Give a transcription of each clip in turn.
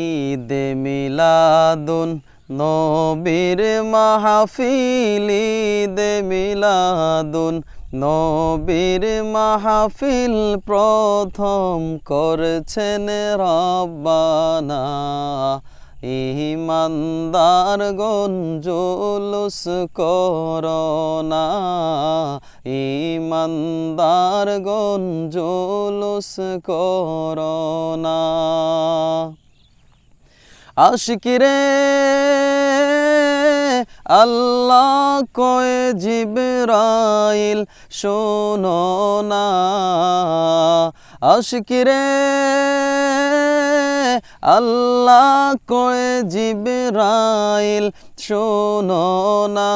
ঈদে মিলাদুন নবীর মাহফিল, ঈদে মিলাদুন নবীর মাহফিল প্রথম করছেন রব্বানা। ইমানদার গঞ্জুলুস করোনা। ইমানদার গঞ্জুলুস করোনা। আশিকিরে আল্লাহ কয়ে জিবরাইল শোনো না। আশিকিরে আল্লাহ কয়ে জিবরাইল, শোনো না,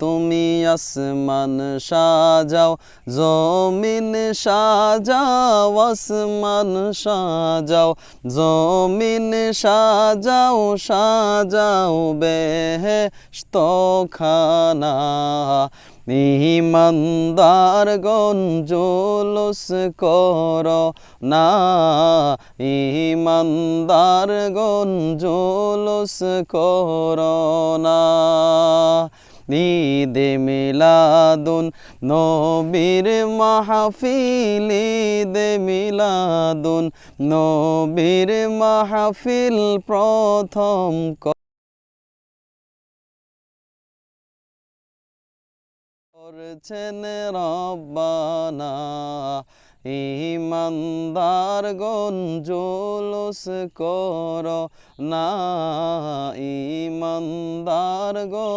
তুমি আসমান সাজাও, জমিন সাজাও, আসমান সাজাও, জমিন সাজাও সাজাও বেহেশত ইমানদার গঞ্জুলুস কর না ইমানদার গঞ্জুলুস কর না। ঈদে মিলাদুন নবীর মাহফিল, ঈদে মিলাদুন নবীর মাহফিল প্রথম করছেন রব্বানা। ইমানদার গঞ্জুলুস কর না। ইমানদার গো